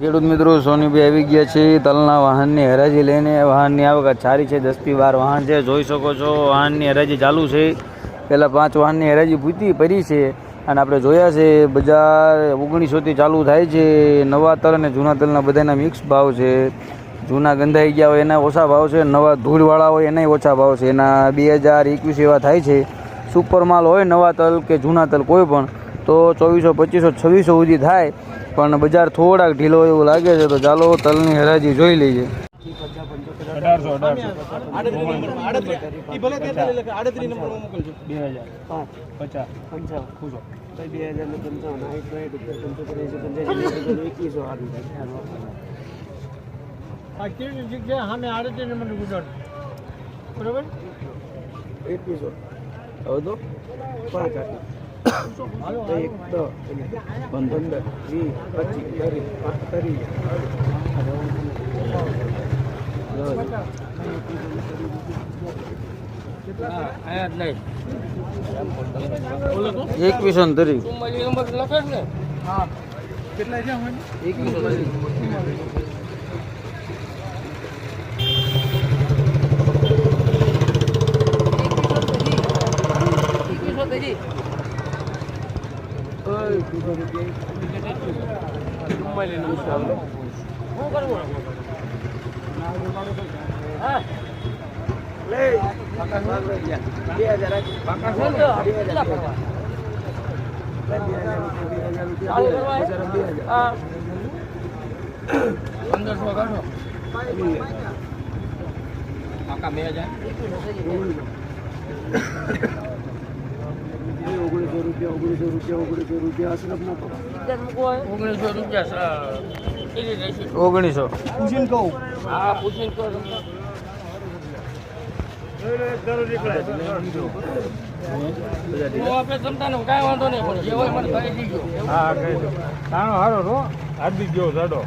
ખેડૂત મિત્રો સોનીભાઈ આવી ગયા છે. તલના વાહનની હરાજી લઈને વાહનની આવક સારી છે. દસથી બાર વાહન છે. જોઈ શકો છો, વાહનની હરાજી ચાલુ છે. પહેલાં પાંચ વાહનની હરાજી પૂરતી પડી છે અને આપણે જોયા છે, બજાર ઓગણીસોથી ચાલુ થાય છે. નવા તલ અને જૂના તલના બધાના મિક્સ ભાવ છે. જૂના ગંધાઈ ગયા હોય એના ઓછા ભાવ છે, નવા ધૂળવાળા હોય એનાય ઓછા ભાવ છે. એના બે હજાર એકવીસ એવા થાય છે. સુપર માલ હોય નવા તલ કે જૂના તલ, કોઈ પણ. તો ચોવીસો પચીસો છવ્વીસો સુધી થાય. પણ બજાર થોડાક ઢીલો એવું લાગે છે તો ચાલો તલની હરાજી જોઈ લઈએ. બરાબર? એકવીસો. તેતાલીસ લખે, નંબરમાં મોકલજો. બે હજાર પચાસ પૂછો આ કેવી જગ્યા સામે આડત્રીસ નંબરનું ગુજરાત. બરોબર? હવે તો હાલો, એકવીસો ને કેટલા છે આમાં? એકવીસો બે ઓગણીસો રૂપિયા ઓગણીસો રૂપિયા ઓગણીસો રૂપિયા અશરફ ના ઓગણીસો પૂછીને કહું. હા કહી કહું હા હારો રો હાર્દિક જેવો જાડો.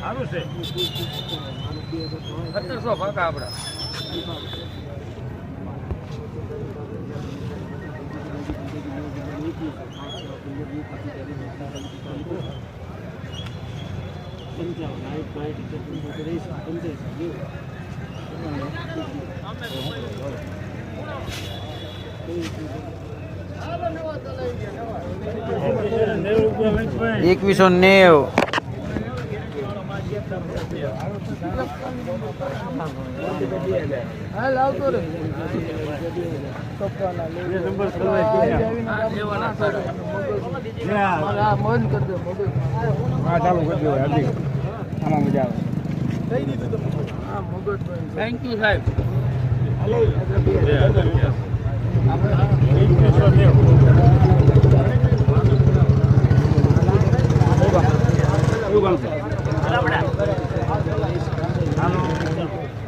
સારું છે. સત્તરસો પાકા આપણા એકવીસો નેવ. હાલ લાવતો રે હા મન કરી દો મગજ હા ચાલુ કરજો આમાં મજા આવે હા થેન્ક યુ સાહેબ. એકવીસો નેવું એવું કામ છે એકવીસો ને પંચ્યાસી